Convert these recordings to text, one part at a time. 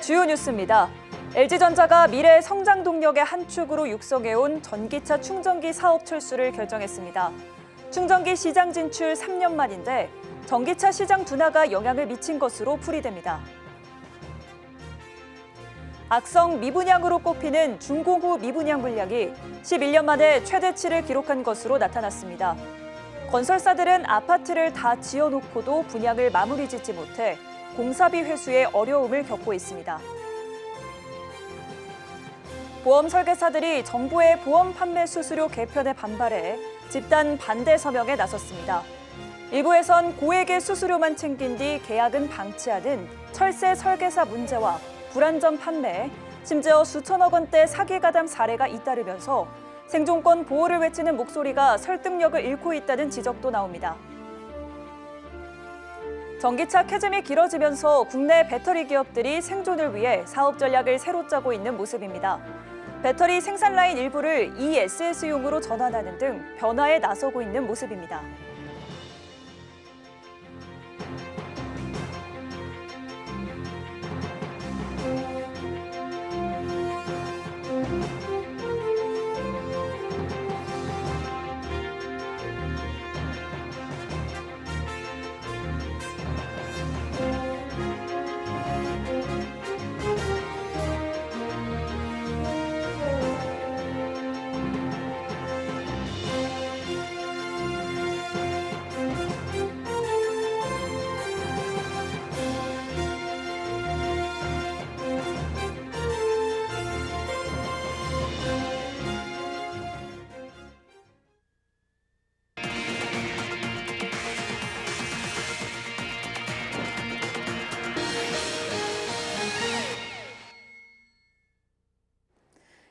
주요 뉴스입니다. LG전자가 미래 성장 동력의 한 축으로 육성해온 전기차 충전기 사업 철수를 결정했습니다. 충전기 시장 진출 3년 만인데 전기차 시장 둔화가 영향을 미친 것으로 풀이됩니다. 악성 미분양으로 꼽히는 중공후 미분양 물량이 11년 만에 최대치를 기록한 것으로 나타났습니다. 건설사들은 아파트를 다 지어놓고도 분양을 마무리 짓지 못해 공사비 회수에 어려움을 겪고 있습니다. 보험 설계사들이 정부의 보험 판매 수수료 개편에 반발해 집단 반대 서명에 나섰습니다. 일부에선 고액의 수수료만 챙긴 뒤 계약은 방치하는 철새 설계사 문제와 불안전 판매, 심지어 수천억 원대 사기 가담 사례가 잇따르면서 생존권 보호를 외치는 목소리가 설득력을 잃고 있다는 지적도 나옵니다. 전기차 캐즘이 길어지면서 국내 배터리 기업들이 생존을 위해 사업 전략을 새로 짜고 있는 모습입니다. 배터리 생산 라인 일부를 ESS용으로 전환하는 등 변화에 나서고 있는 모습입니다.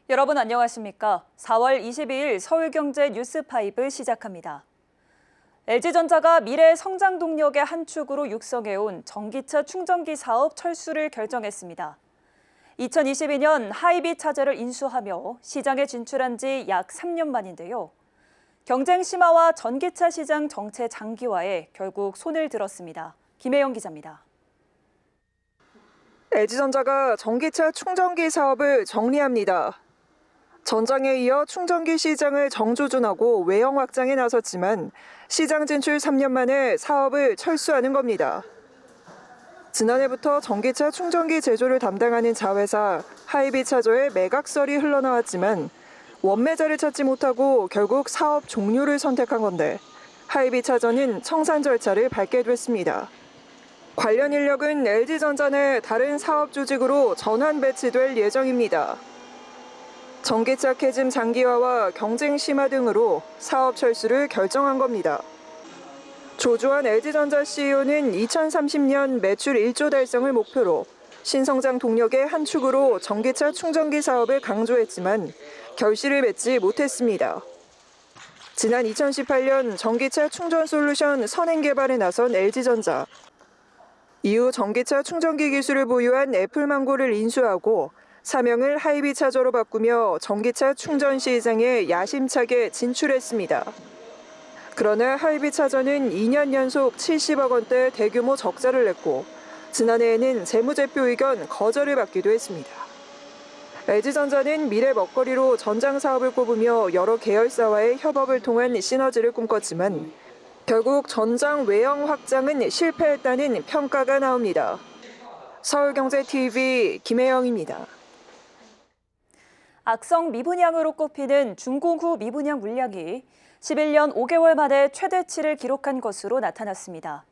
여러분 안녕하십니까? 4월 22일 서울경제 뉴스5 시작합니다. LG전자가 미래 성장 동력의 한 축으로 육성해온 전기차 충전기 사업 철수를 결정했습니다. 2022년 하이비 차저를 인수하며 시장에 진출한 지 약 3년 만인데요. 경쟁 심화와 전기차 시장 정체 장기화에 결국 손을 들었습니다. 김혜영 기자입니다. LG전자가 전기차 충전기 사업을 정리합니다. 전장에 이어 충전기 시장을 정조준하고 외형 확장에 나섰지만 시장 진출 3년 만에 사업을 철수하는 겁니다. 지난해부터 전기차 충전기 제조를 담당하는 자회사 하이비차저의 매각설이 흘러나왔지만 원매자를 찾지 못하고 결국 사업 종료를 선택한 건데 하이비차저는 청산 절차를 밟게 됐습니다. 관련 인력은 LG전자 내 다른 사업 조직으로 전환 배치될 예정입니다. 전기차 캐즘 장기화와 경쟁 심화 등으로 사업 철수를 결정한 겁니다. 조주환 LG전자 CEO는 2030년 매출 1조 달성을 목표로 신성장 동력의 한 축으로 전기차 충전기 사업을 강조했지만 결실을 맺지 못했습니다. 지난 2018년 전기차 충전 솔루션 선행 개발에 나선 LG전자. 이후 전기차 충전기 기술을 보유한 애플망고를 인수하고 사명을 하이비 차저로 바꾸며 전기차 충전 시장에 야심차게 진출했습니다. 그러나 하이비 차저는 2년 연속 70억 원대 대규모 적자를 냈고 지난해에는 재무제표 의견 거절을 받기도 했습니다. LG전자는 미래 먹거리로 전장 사업을 꼽으며 여러 계열사와의 협업을 통한 시너지를 꿈꿨지만 결국 전장 외형 확장은 실패했다는 평가가 나옵니다. 서울경제TV 김혜영입니다. 악성 미분양으로 꼽히는 중공후 미분양 물량이 11년 5개월 만에 최대치를 기록한 것으로 나타났습니다.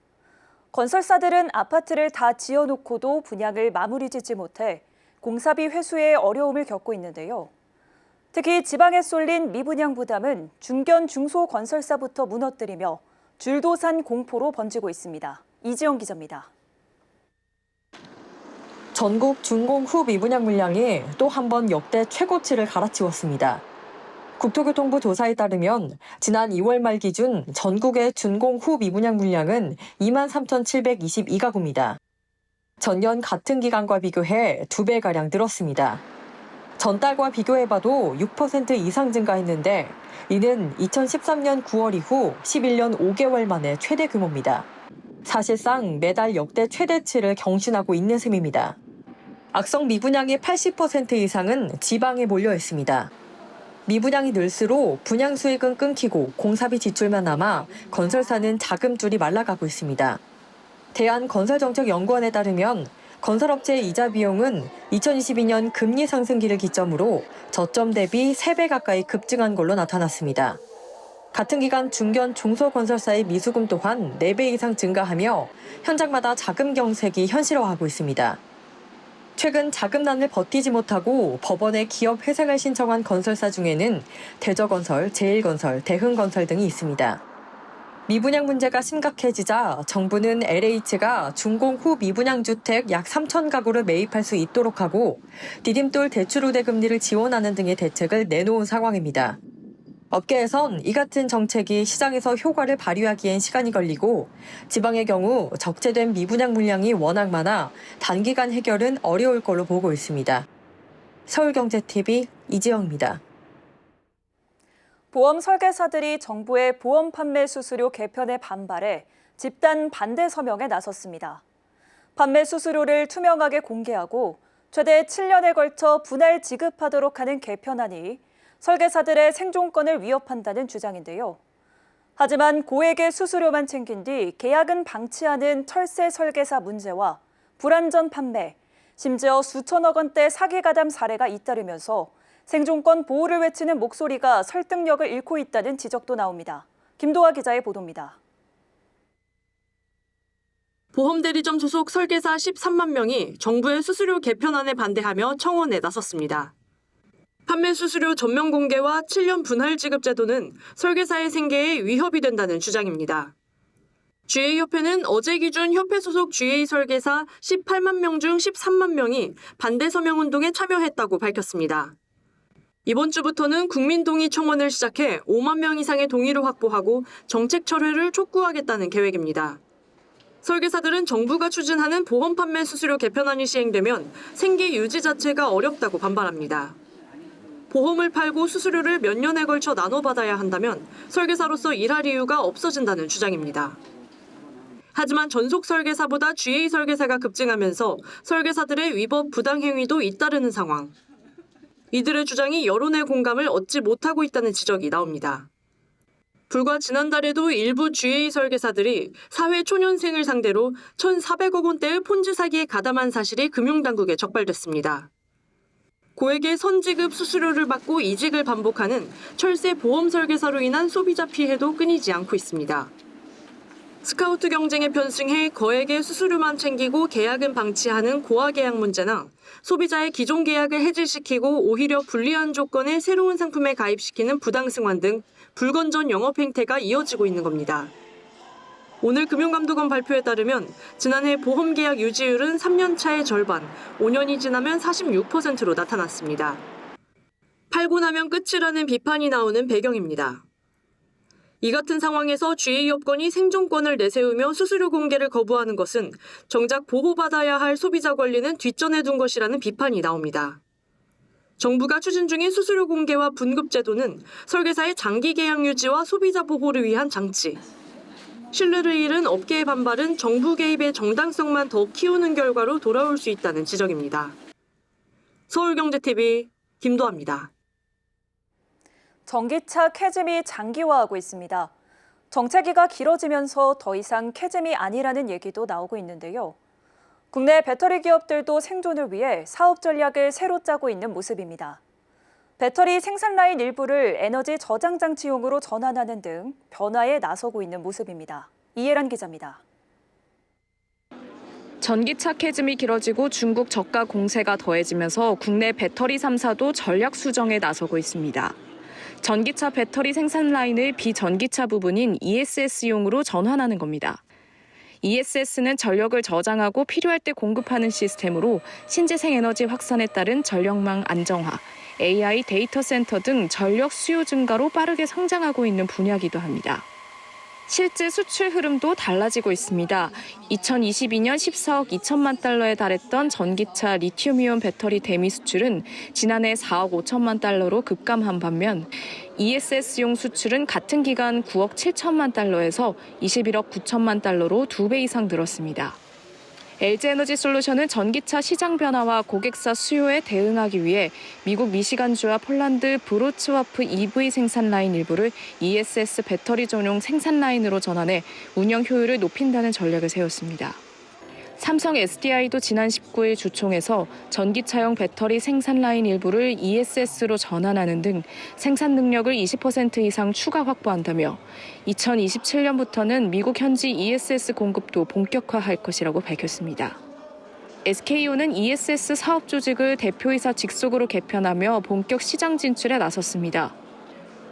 건설사들은 아파트를 다 지어놓고도 분양을 마무리 짓지 못해 공사비 회수에 어려움을 겪고 있는데요. 특히 지방에 쏠린 미분양 부담은 중견 중소 건설사부터 무너뜨리며 줄도산 공포로 번지고 있습니다. 이지영 기자입니다. 전국 준공후 미분양 물량이 또 한 번 역대 최고치를 갈아치웠습니다. 국토교통부 조사에 따르면 지난 2월 말 기준 전국의 준공 후 미분양 물량은 2만 3,722가구입니다. 전년 같은 기간과 비교해 2배가량 늘었습니다. 전달과 비교해봐도 6% 이상 증가했는데 이는 2013년 9월 이후 11년 5개월 만에 최대 규모입니다. 사실상 매달 역대 최대치를 경신하고 있는 셈입니다. 악성 미분양의 80% 이상은 지방에 몰려 있습니다. 미분양이 늘수록 분양 수익은 끊기고 공사비 지출만 남아 건설사는 자금줄이 말라가고 있습니다. 대한건설정책연구원에 따르면 건설업체의 이자 비용은 2022년 금리 상승기를 기점으로 저점 대비 3배 가까이 급증한 걸로 나타났습니다. 같은 기간 중견 중소건설사의 미수금 또한 4배 이상 증가하며 현장마다 자금 경색이 현실화하고 있습니다. 최근 자금난을 버티지 못하고 법원에 기업 회생을 신청한 건설사 중에는 대저건설, 제일건설, 대흥건설 등이 있습니다. 미분양 문제가 심각해지자 정부는 LH가 준공 후 미분양 주택 약 3천 가구를 매입할 수 있도록 하고 디딤돌 대출 우대 금리를 지원하는 등의 대책을 내놓은 상황입니다. 업계에선 이 같은 정책이 시장에서 효과를 발휘하기엔 시간이 걸리고 지방의 경우 적재된 미분양 물량이 워낙 많아 단기간 해결은 어려울 걸로 보고 있습니다. 서울경제TV 이지영입니다. 보험 설계사들이 정부의 보험 판매 수수료 개편에 반발해 집단 반대 서명에 나섰습니다. 판매 수수료를 투명하게 공개하고 최대 7년에 걸쳐 분할 지급하도록 하는 개편안이 설계사들의 생존권을 위협한다는 주장인데요. 하지만 고액의 수수료만 챙긴 뒤 계약은 방치하는 철새 설계사 문제와 불안전 판매, 심지어 수천억 원대 사기 가담 사례가 잇따르면서 생존권 보호를 외치는 목소리가 설득력을 잃고 있다는 지적도 나옵니다. 김도화 기자의 보도입니다. 보험대리점 소속 설계사 13만 명이 정부의 수수료 개편안에 반대하며 청원에 나섰습니다. 판매 수수료 전면 공개와 7년 분할 지급 제도는 설계사의 생계에 위협이 된다는 주장입니다. GA협회는 어제 기준 협회 소속 GA 설계사 18만 명 중 13만 명이 반대 서명 운동에 참여했다고 밝혔습니다. 이번 주부터는 국민 동의 청원을 시작해 5만 명 이상의 동의를 확보하고 정책 철회를 촉구하겠다는 계획입니다. 설계사들은 정부가 추진하는 보험 판매 수수료 개편안이 시행되면 생계 유지 자체가 어렵다고 반발합니다. 보험을 팔고 수수료를 몇 년에 걸쳐 나눠받아야 한다면 설계사로서 일할 이유가 없어진다는 주장입니다. 하지만 전속 설계사보다 GA 설계사가 급증하면서 설계사들의 위법 부당 행위도 잇따르는 상황. 이들의 주장이 여론의 공감을 얻지 못하고 있다는 지적이 나옵니다. 불과 지난달에도 일부 GA 설계사들이 사회 초년생을 상대로 1,400억 원대의 폰지 사기에 가담한 사실이 금융당국에 적발됐습니다. 고액의 선지급 수수료를 받고 이직을 반복하는 철새 보험 설계사로 인한 소비자 피해도 끊이지 않고 있습니다. 스카우트 경쟁에 편승해 거액의 수수료만 챙기고 계약은 방치하는 고화 계약 문제나 소비자의 기존 계약을 해지시키고 오히려 불리한 조건의 새로운 상품에 가입시키는 부당 승환 등 불건전 영업 행태가 이어지고 있는 겁니다. 오늘 금융감독원 발표에 따르면 지난해 보험 계약 유지율은 3년 차의 절반, 5년이 지나면 46%로 나타났습니다. 팔고 나면 끝이라는 비판이 나오는 배경입니다. 이 같은 상황에서 GA업권이 생존권을 내세우며 수수료 공개를 거부하는 것은 정작 보호받아야 할 소비자 권리는 뒷전에 둔 것이라는 비판이 나옵니다. 정부가 추진 중인 수수료 공개와 분급 제도는 설계사의 장기 계약 유지와 소비자 보호를 위한 장치. 신뢰를 잃은 업계의 반발은 정부 개입의 정당성만 더 키우는 결과로 돌아올 수 있다는 지적입니다. 서울경제TV 김도아입니다. 전기차 캐즘이 장기화하고 있습니다. 정체기가 길어지면서 더 이상 캐즘이 아니라는 얘기도 나오고 있는데요. 국내 배터리 기업들도 생존을 위해 사업 전략을 새로 짜고 있는 모습입니다. 배터리 생산 라인 일부를 에너지 저장 장치용으로 전환하는 등 변화에 나서고 있는 모습입니다. 이해란 기자입니다. 전기차 캐즘이 길어지고 중국 저가 공세가 더해지면서 국내 배터리 3사도 전략 수정에 나서고 있습니다. 전기차 배터리 생산 라인을 비전기차 부분인 ESS용으로 전환하는 겁니다. ESS는 전력을 저장하고 필요할 때 공급하는 시스템으로 신재생 에너지 확산에 따른 전력망 안정화, AI 데이터 센터 등 전력 수요 증가로 빠르게 성장하고 있는 분야기도 합니다. 실제 수출 흐름도 달라지고 있습니다. 2022년 14억 2천만 달러에 달했던 전기차 리튬이온 배터리 대미 수출은 지난해 4억 5천만 달러로 급감한 반면 ESS용 수출은 같은 기간 9억 7천만 달러에서 21억 9천만 달러로 두배 이상 늘었습니다. LG에너지 솔루션은 전기차 시장 변화와 고객사 수요에 대응하기 위해 미국 미시간주와 폴란드 브로츠와프 EV 생산 라인 일부를 ESS 배터리 전용 생산 라인으로 전환해 운영 효율을 높인다는 전략을 세웠습니다. 삼성 SDI도 지난 19일 주총에서 전기차용 배터리 생산 라인 일부를 ESS로 전환하는 등 생산 능력을 20% 이상 추가 확보한다며 2027년부터는 미국 현지 ESS 공급도 본격화할 것이라고 밝혔습니다. SKO는 ESS 사업 조직을 대표이사 직속으로 개편하며 본격 시장 진출에 나섰습니다.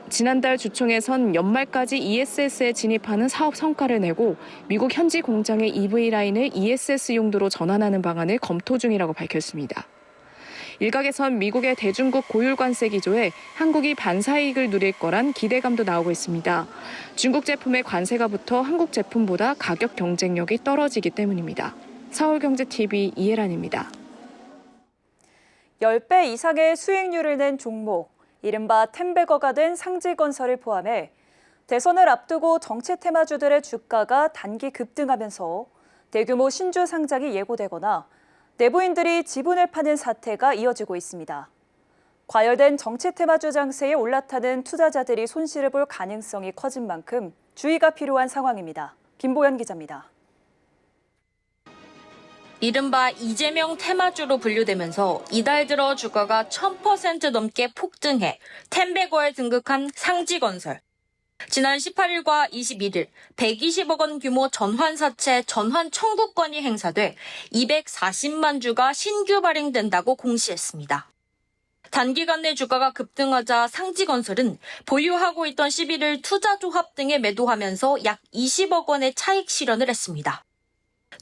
지난달 주총에선 연말까지 ESS에 진입하는 사업 성과를 내고 미국 현지 공장의 EV 라인을 ESS 용도로 전환하는 방안을 검토 중이라고 밝혔습니다. 일각에선 미국의 대중국 고율 관세 기조에 한국이 반사이익을 누릴 거란 기대감도 나오고 있습니다. 중국 제품의 관세가 붙어 한국 제품보다 가격 경쟁력이 떨어지기 때문입니다. 서울경제TV 이혜란입니다. 10배 이상의 수익률을 낸 종목, 이른바 텐베거가 된 상지건설을 포함해 대선을 앞두고 정치 테마주들의 주가가 단기 급등하면서 대규모 신주 상장이 예고되거나 내부인들이 지분을 파는 사태가 이어지고 있습니다. 과열된 정치 테마주 장세에 올라타는 투자자들이 손실을 볼 가능성이 커진 만큼 주의가 필요한 상황입니다. 김보연 기자입니다. 이른바 이재명 테마주로 분류되면서 이달 들어 주가가 1000% 넘게 폭등해 텐베거에 등극한 상지건설. 지난 18일과 21일 120억 원 규모 전환사채 전환 청구권이 행사돼 240만 주가 신규 발행된다고 공시했습니다. 단기간 내 주가가 급등하자 상지건설은 보유하고 있던 11일 투자조합 등에 매도하면서 약 20억 원의 차익 실현을 했습니다.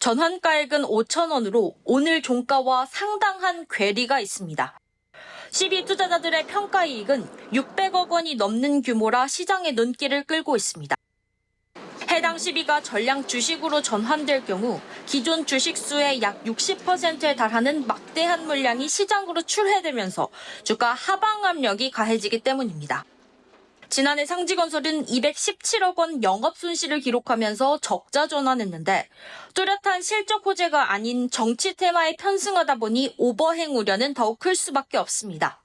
전환가액은 5천 원으로 오늘 종가와 상당한 괴리가 있습니다. 시비 투자자들의 평가 이익은 600억 원이 넘는 규모라 시장의 눈길을 끌고 있습니다. 해당 시비가 전량 주식으로 전환될 경우 기존 주식수의 약 60%에 달하는 막대한 물량이 시장으로 출회되면서 주가 하방 압력이 가해지기 때문입니다. 지난해 상지건설은 217억 원 영업 손실을 기록하면서 적자 전환했는데 뚜렷한 실적 호재가 아닌 정치 테마에 편승하다 보니 오버행 우려는 더욱 클 수밖에 없습니다.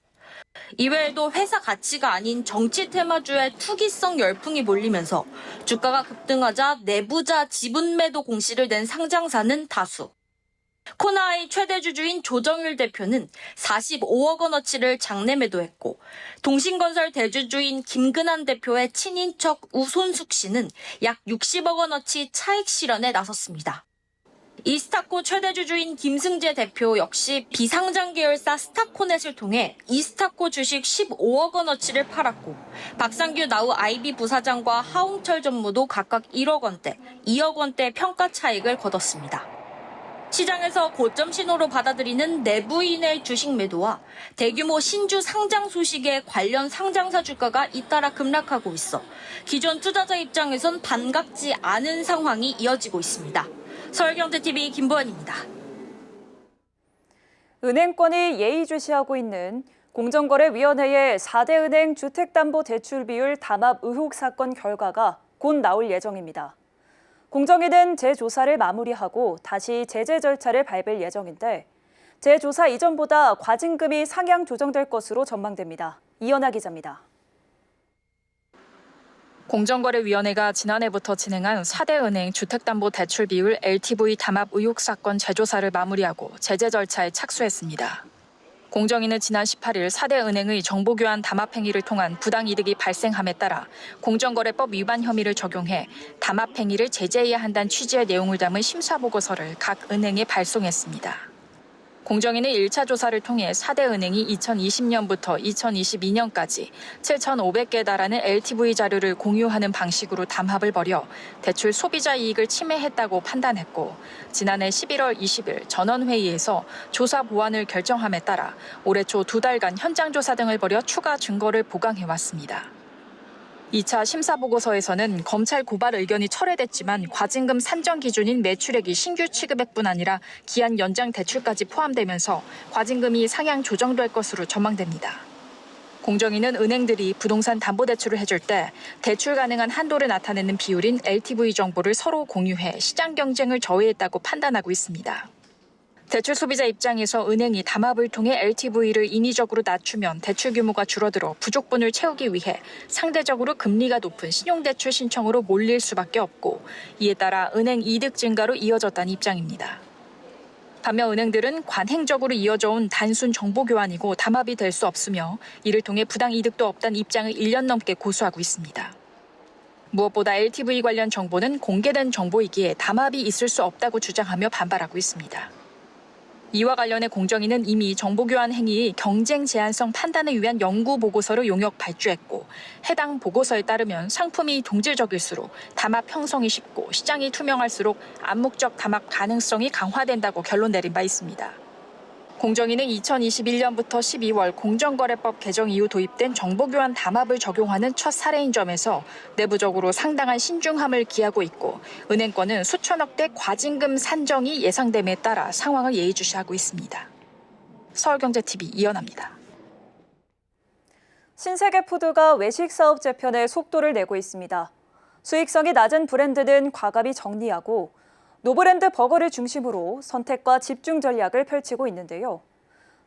이외에도 회사 가치가 아닌 정치 테마주의 투기성 열풍이 몰리면서 주가가 급등하자 내부자 지분 매도 공시를 낸 상장사는 다수. 코나의 최대 주주인 조정일 대표는 45억 원어치를 장내 매도했고 동신건설 대주주인 김근한 대표의 친인척 우손숙 씨는 약 60억 원어치 차익 실현에 나섰습니다. 이스타코 최대 주주인 김승재 대표 역시 비상장 계열사 스타코넷을 통해 이스타코 주식 15억 원어치를 팔았고 박상규 나우 아이비 부사장과 하홍철 전무도 각각 1억 원대, 2억 원대 평가 차익을 거뒀습니다. 시장에서 고점 신호로 받아들이는 내부인의 주식 매도와 대규모 신주 상장 소식에 관련 상장사 주가가 잇따라 급락하고 있어 기존 투자자 입장에선 반갑지 않은 상황이 이어지고 있습니다. 서울경제TV 김보연입니다. 은행권이 예의주시하고 있는 공정거래위원회의 4대 은행 주택담보대출 비율 담합 의혹 사건 결과가 곧 나올 예정입니다. 공정위 는 재조사를 마무리하고 다시 제재 절차를 밟을 예정인데 재조사 이전보다 과징금이 상향 조정될 것으로 전망됩니다. 이연아 기자입니다. 공정거래위원회가 지난해부터 진행한 4대 은행 주택담보대출 비율 LTV 담합 의혹 사건 재조사를 마무리하고 제재 절차에 착수했습니다. 공정위는 지난 18일 4대 은행의 정보교환 담합 행위를 통한 부당이득이 발생함에 따라 공정거래법 위반 혐의를 적용해 담합 행위를 제재해야 한다는 취지의 내용을 담은 심사보고서를 각 은행에 발송했습니다. 공정위는 1차 조사를 통해 4대 은행이 2020년부터 2022년까지 7,500개 달하는 LTV 자료를 공유하는 방식으로 담합을 벌여 대출 소비자 이익을 침해했다고 판단했고 지난해 11월 20일 전원회의에서 조사 보완을 결정함에 따라 올해 초 두 달간 현장 조사 등을 벌여 추가 증거를 보강해 왔습니다. 2차 심사 보고서에서는 검찰 고발 의견이 철회됐지만 과징금 산정 기준인 매출액이 신규 취급액뿐 아니라 기한 연장 대출까지 포함되면서 과징금이 상향 조정될 것으로 전망됩니다. 공정위는 은행들이 부동산 담보대출을 해줄 때 대출 가능한 한도를 나타내는 비율인 LTV 정보를 서로 공유해 시장 경쟁을 저해했다고 판단하고 있습니다. 대출 소비자 입장에서 은행이 담합을 통해 LTV를 인위적으로 낮추면 대출 규모가 줄어들어 부족분을 채우기 위해 상대적으로 금리가 높은 신용대출 신청으로 몰릴 수밖에 없고 이에 따라 은행 이득 증가로 이어졌다는 입장입니다. 반면 은행들은 관행적으로 이어져 온 단순 정보 교환이고 담합이 될 수 없으며 이를 통해 부당 이득도 없다는 입장을 1년 넘게 고수하고 있습니다. 무엇보다 LTV 관련 정보는 공개된 정보이기에 담합이 있을 수 없다고 주장하며 반발하고 있습니다. 이와 관련해 공정위는 이미 정보교환 행위의 경쟁 제한성 판단을 위한 연구 보고서를 용역 발주했고 해당 보고서에 따르면 상품이 동질적일수록 담합 형성이 쉽고 시장이 투명할수록 암묵적 담합 가능성이 강화된다고 결론 내린 바 있습니다. 공정위는 2021년부터 12월 공정거래법 개정 이후 도입된 정보교환 담합을 적용하는 첫 사례인 점에서 내부적으로 상당한 신중함을 기하고 있고 은행권은 수천억대 과징금 산정이 예상됨에 따라 상황을 예의주시하고 있습니다. 서울경제TV 이연아입니다. 신세계 푸드가 외식 사업 재편에 속도를 내고 있습니다. 수익성이 낮은 브랜드는 과감히 정리하고 노브랜드 버거를 중심으로 선택과 집중 전략을 펼치고 있는데요.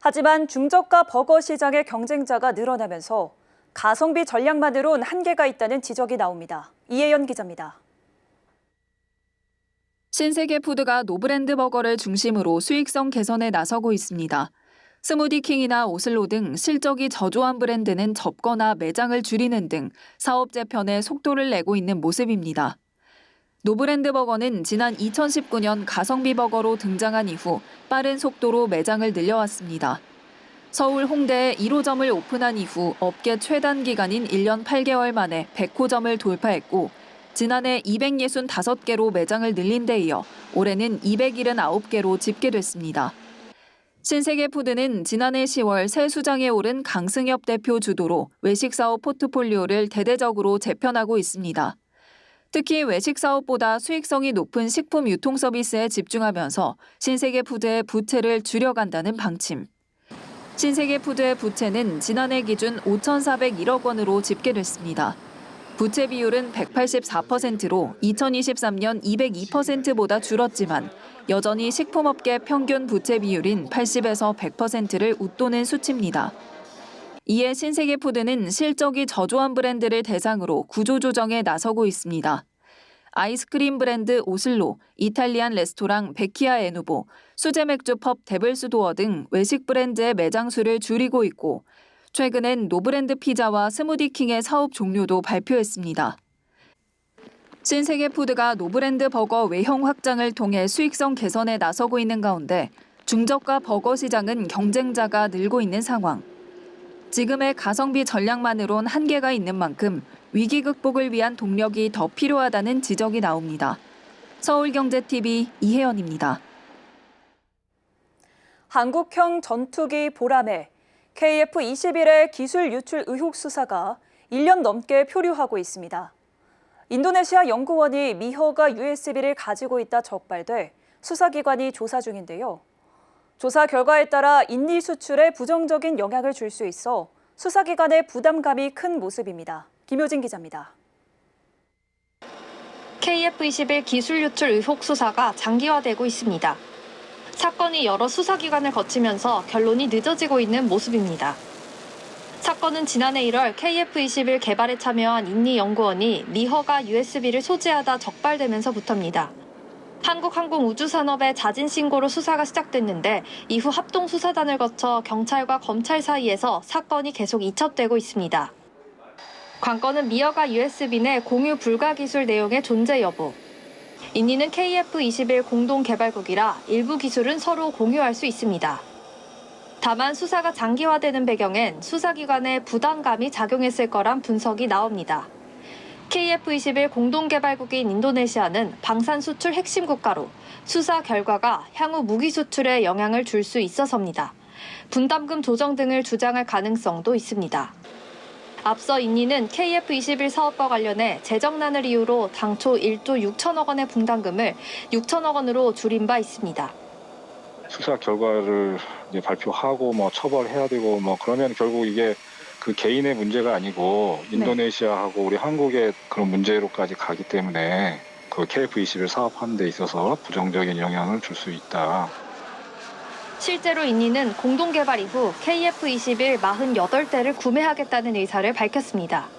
하지만 중저가 버거 시장의 경쟁자가 늘어나면서 가성비 전략만으론 한계가 있다는 지적이 나옵니다. 이혜연 기자입니다. 신세계 푸드가 노브랜드 버거를 중심으로 수익성 개선에 나서고 있습니다. 스무디킹이나 오슬로 등 실적이 저조한 브랜드는 접거나 매장을 줄이는 등 사업 재편에 속도를 내고 있는 모습입니다. 노브랜드 버거는 지난 2019년 가성비 버거로 등장한 이후 빠른 속도로 매장을 늘려왔습니다. 서울 홍대에 1호점을 오픈한 이후 업계 최단 기간인 1년 8개월 만에 100호점을 돌파했고 지난해 265개로 매장을 늘린 데 이어 올해는 279개로 집계됐습니다. 신세계 푸드는 지난해 10월 새 수장에 오른 강승엽 대표 주도로 외식 사업 포트폴리오를 대대적으로 재편하고 있습니다. 특히 외식 사업보다 수익성이 높은 식품 유통 서비스에 집중하면서 신세계 푸드의 부채를 줄여간다는 방침. 신세계 푸드의 부채는 지난해 기준 5,401억 원으로 집계됐습니다. 부채 비율은 184%로 2023년 202%보다 줄었지만 여전히 식품업계 평균 부채 비율인 80에서 100%를 웃도는 수치입니다. 이에 신세계푸드는 실적이 저조한 브랜드를 대상으로 구조조정에 나서고 있습니다. 아이스크림 브랜드 오슬로, 이탈리안 레스토랑 베키아 에누보, 수제 맥주 펍 데블스 도어 등 외식 브랜드의 매장 수를 줄이고 있고 최근엔 노브랜드 피자와 스무디킹의 사업 종료도 발표했습니다. 신세계푸드가 노브랜드 버거 외형 확장을 통해 수익성 개선에 나서고 있는 가운데 중저가 버거 시장은 경쟁자가 늘고 있는 상황. 지금의 가성비 전략만으론 한계가 있는 만큼 위기 극복을 위한 동력이 더 필요하다는 지적이 나옵니다. 서울경제TV 이혜연입니다. 한국형 전투기 보람에 KF-21의 기술 유출 의혹 수사가 1년 넘게 표류하고 있습니다. 인도네시아 연구원이 미허가 USB를 가지고 있다 적발돼 수사기관이 조사 중인데요. 조사 결과에 따라 인리 수출에 부정적인 영향을 줄 수 있어 수사기관의 부담감이 큰 모습입니다. 김효진 기자입니다. KF-21 기술 유출 의혹 수사가 장기화되고 있습니다. 사건이 여러 수사기관을 거치면서 결론이 늦어지고 있는 모습입니다. 사건은 지난해 1월 KF-21 개발에 참여한 인리 연구원이 미허가 USB를 소지하다 적발되면서부터입니다. 한국항공우주산업의 자진 신고로 수사가 시작됐는데 이후 합동 수사단을 거쳐 경찰과 검찰 사이에서 사건이 계속 이첩되고 있습니다. 관건은 미어가 USB 내 공유 불가 기술 내용의 존재 여부. 인니는 KF21 공동 개발국이라 일부 기술은 서로 공유할 수 있습니다. 다만 수사가 장기화되는 배경엔 수사기관의 부담감이 작용했을 거란 분석이 나옵니다. KF21 공동개발국인 인도네시아는 방산 수출 핵심 국가로 수사 결과가 향후 무기 수출에 영향을 줄 수 있어서입니다. 분담금 조정 등을 주장할 가능성도 있습니다. 앞서 인니는 KF21 사업과 관련해 재정난을 이유로 당초 1조 6천억 원의 분담금을 6천억 원으로 줄인 바 있습니다. 수사 결과를 발표하고 뭐 처벌해야 되고 뭐 그러면 결국 이게 그 개인의 문제가 아니고 인도네시아하고 우리 한국의 그런 문제로까지 가기 때문에 그 KF21 사업하는 데 있어서 부정적인 영향을 줄 수 있다. 실제로 인니는 공동 개발 이후 KF-21 48대를 구매하겠다는 의사를 밝혔습니다.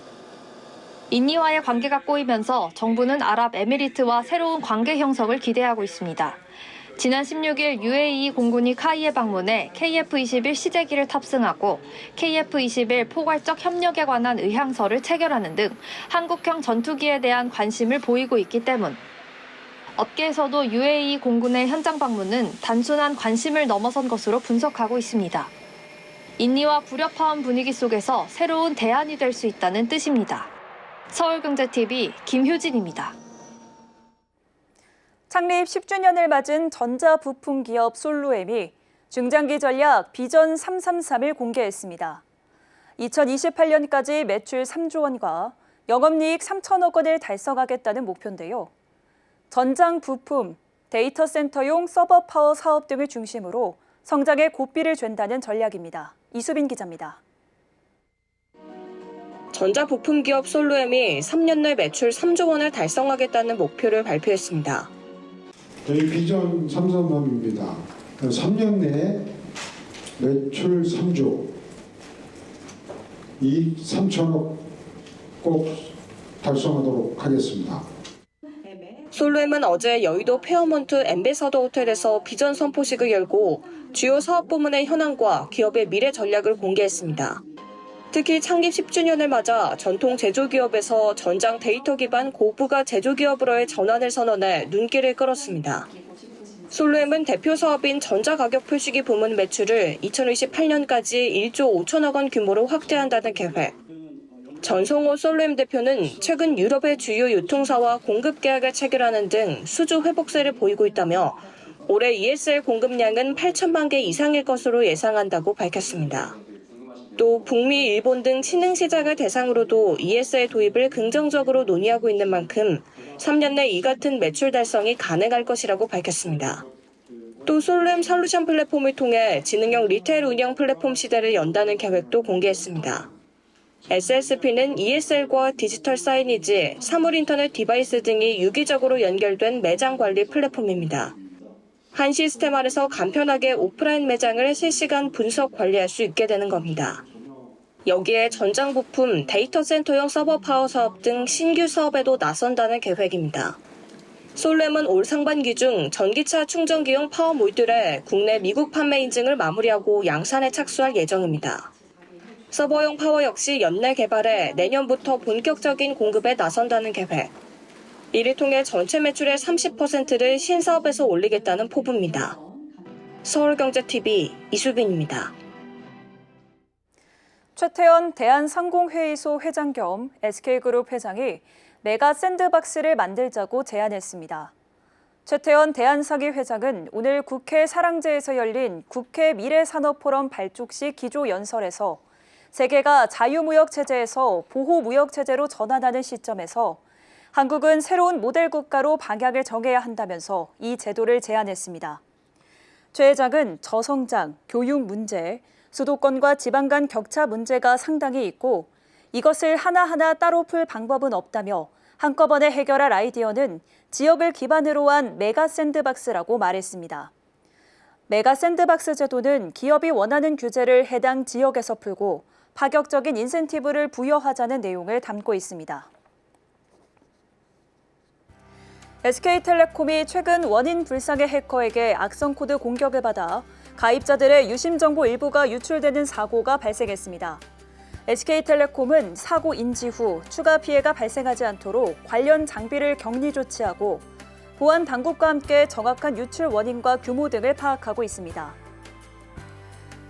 인니와의 관계가 꼬이면서 정부는 아랍에미리트와 새로운 관계 형성을 기대하고 있습니다. 지난 16일 UAE 공군이 카이에 방문해 KF-21 시제기를 탑승하고 KF-21 포괄적 협력에 관한 의향서를 체결하는 등 한국형 전투기에 대한 관심을 보이고 있기 때문 업계에서도 UAE 공군의 현장 방문은 단순한 관심을 넘어선 것으로 분석하고 있습니다. 인니와 불협화음 분위기 속에서 새로운 대안이 될 수 있다는 뜻입니다. 서울경제TV 김효진입니다. 창립 10주년을 맞은 전자부품 기업 솔로엠이 중장기 전략 비전 333을 공개했습니다. 2028년까지 매출 3조 원과 영업이익 3천억 원을 달성하겠다는 목표인데요. 전장 부품, 데이터 센터용 서버 파워 사업 등을 중심으로 성장에 고삐를 쥔다는 전략입니다. 이수빈 기자입니다. 전자부품 기업 솔로엠이 3년 내 매출 3조 원을 달성하겠다는 목표를 발표했습니다. 저희 비전 333입니다. 3년 내에 매출 3조, 이익 3천억 꼭 달성하도록 하겠습니다. 솔로엠은 어제 여의도 페어몬트 엠베서더 호텔에서 비전 선포식을 열고 주요 사업 부문의 현황과 기업의 미래 전략을 공개했습니다. 특히 창립 10주년을 맞아 전통 제조기업에서 전장 데이터 기반 고부가 제조기업으로의 전환을 선언해 눈길을 끌었습니다. 솔로엠은 대표 사업인 전자가격 표시기 부문 매출을 2028년까지 1조 5천억 원 규모로 확대한다는 계획. 전성호 솔로엠 대표는 최근 유럽의 주요 유통사와 공급 계약을 체결하는 등 수주 회복세를 보이고 있다며 올해 ESL 공급량은 8천만 개 이상일 것으로 예상한다고 밝혔습니다. 또 북미, 일본 등 신흥 시장을 대상으로도 ESL 도입을 긍정적으로 논의하고 있는 만큼 3년 내 이 같은 매출 달성이 가능할 것이라고 밝혔습니다. 또 솔렘 솔루션 플랫폼을 통해 지능형 리테일 운영 플랫폼 시대를 연다는 계획도 공개했습니다. SSP는 ESL과 디지털 사이니지, 사물 인터넷 디바이스 등이 유기적으로 연결된 매장 관리 플랫폼입니다. 한 시스템 안에서 간편하게 오프라인 매장을 실시간 분석 관리할 수 있게 되는 겁니다. 여기에 전장 부품, 데이터 센터용 서버 파워 사업 등 신규 사업에도 나선다는 계획입니다. 솔렘은 올 상반기 중 전기차 충전기용 파워 모듈의 국내 미국 판매 인증을 마무리하고 양산에 착수할 예정입니다. 서버용 파워 역시 연내 개발해 내년부터 본격적인 공급에 나선다는 계획. 이를 통해 전체 매출의 30%를 신사업에서 올리겠다는 포부입니다. 서울경제TV 이수빈입니다. 최태원 대한상공회의소 회장 겸 SK그룹 회장이 메가 샌드박스를 만들자고 제안했습니다. 최태원 대한사기 회장은 오늘 국회 사랑제에서 열린 국회 미래산업포럼 발족식 기조연설에서 세계가 자유무역 체제에서 보호무역 체제로 전환하는 시점에서 한국은 새로운 모델 국가로 방향을 정해야 한다면서 이 제도를 제안했습니다. 최 회장은 저성장, 교육 문제, 수도권과 지방 간 격차 문제가 상당히 있고 이것을 하나하나 따로 풀 방법은 없다며 한꺼번에 해결할 아이디어는 지역을 기반으로 한 메가 샌드박스라고 말했습니다. 메가 샌드박스 제도는 기업이 원하는 규제를 해당 지역에서 풀고 파격적인 인센티브를 부여하자는 내용을 담고 있습니다. SK텔레콤이 최근 원인 불상의 해커에게 악성 코드 공격을 받아 가입자들의 유심 정보 일부가 유출되는 사고가 발생했습니다. SK텔레콤은 사고 인지 후 추가 피해가 발생하지 않도록 관련 장비를 격리 조치하고 보안 당국과 함께 정확한 유출 원인과 규모 등을 파악하고 있습니다.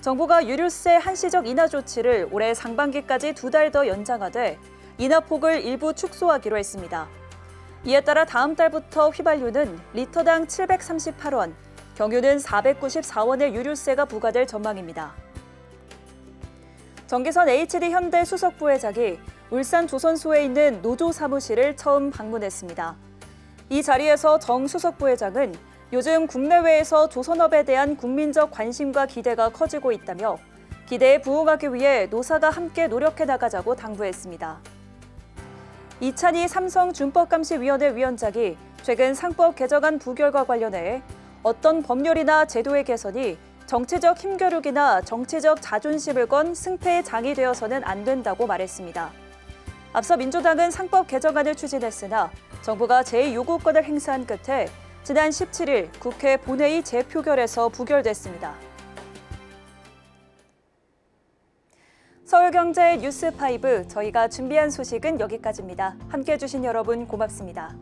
정부가 유류세 한시적 인하 조치를 올해 상반기까지 두 달 더 연장하되 인하폭을 일부 축소하기로 했습니다. 이에 따라 다음 달부터 휘발유는 리터당 738원, 경유는 494원의 유류세가 부과될 전망입니다. 정기선 HD 현대 수석 부회장이 울산 조선소에 있는 노조 사무실을 처음 방문했습니다. 이 자리에서 정 수석 부회장은 요즘 국내외에서 조선업에 대한 국민적 관심과 기대가 커지고 있다며 기대에 부응하기 위해 노사가 함께 노력해 나가자고 당부했습니다. 이찬희 삼성준법감시위원회 위원장이 최근 상법 개정안 부결과 관련해 어떤 법률이나 제도의 개선이 정치적 힘겨루기나 정치적 자존심을 건 승패의 장이 되어서는 안 된다고 말했습니다. 앞서 민주당은 상법 개정안을 추진했으나 정부가 제 요구권을 행사한 끝에 지난 17일 국회 본회의 재표결에서 부결됐습니다. 서울경제 뉴스5 저희가 준비한 소식은 여기까지입니다. 함께해 주신 여러분 고맙습니다.